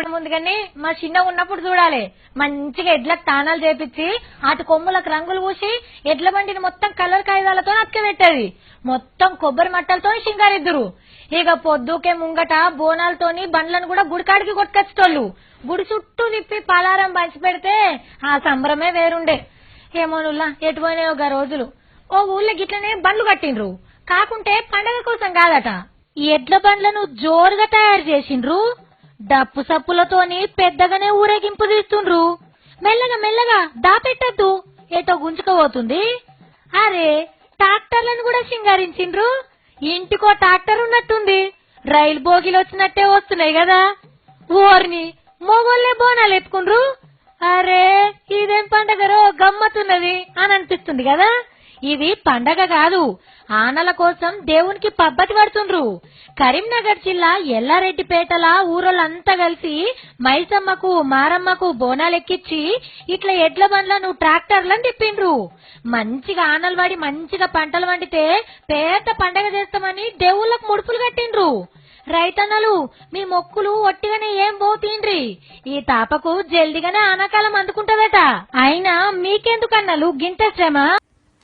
ఇప్పుడు ముందుగానే మా చిన్న ఉన్నప్పుడు చూడాలి. మంచిగా ఎడ్లకు తానాలు చేపించి అటు కొమ్ములకు రంగులు పూసి ఎడ్ల బండిని మొత్తం కలర్ కాగితాలతో అతకబెట్టేది మొత్తం కొబ్బరి మట్టలతో సింగారిద్దురు. ఇక పొద్దుకే ముంగట బోనాలతోని బండ్లను కూడా గుడికాడికి కొట్టుకొచ్చేటోళ్ళు. గుడి చుట్టూ తిప్పి పలారం పంచి పెడితే ఆ సంబరమే వేరుండే. ఏమోనుల్లా ఎటు ఒక గా రోజులు. ఓ ఊళ్ళో గిట్లనే బండ్లు కట్టిండ్రు. కాకుంటే పండగ కోసం కాదట. ఈ ఎడ్ల బండ్లను జోరుగా తయారు చేసిండ్రు. డప్పు సప్పులతోని పెద్దగానే ఊరేగింపు తీస్తుండ్రు. మెల్లగా మెల్లగా దాపెట్టద్దు. ఏటో గుంజుకోబోతుంది అరే ట్రాక్టర్లను కూడా సింగారించిండ్రు. ఇంటికో ట్రాక్టర్ ఉన్నట్టుంది. రైలు బోగిలు వచ్చినట్టే వస్తున్నాయి కదా. ఓర్ని మొగోళ్ళే బోనాలు ఎత్తుకుండ్రు. అరే ఇదేం పండగరో గమ్మత్తున్నది అని అనిపిస్తుంది కదా. ఇది పండగ కాదు. ఆనల కోసం దేవునికి పబ్బతి పడుతుండ్రు. కరీంనగర్ జిల్లా ఎల్లారెడ్డిపేటల ఊరోళ్ళంతా కలిసి మైసమ్మకు మారమ్మకు బోనాలెక్కిచ్చి ఇట్లా ఎడ్ల బండ్లను ట్రాక్టర్లను తిప్పిండ్రు. మంచిగా ఆనలు పడి మంచిగా పంటలు వండితే పేద పండగ చేస్తామని దేవుళ్ళకు ముడుపులు కట్టిండ్రు. రైతన్నలు మీ మొక్కులు ఒట్టిగానే ఏం పోతీండ్రి? ఈ తాపకు జల్దిగానే ఆనాకాలం అందుకుంటదట. అయినా మీకెందుకన్నలు? గింత శ్రమ?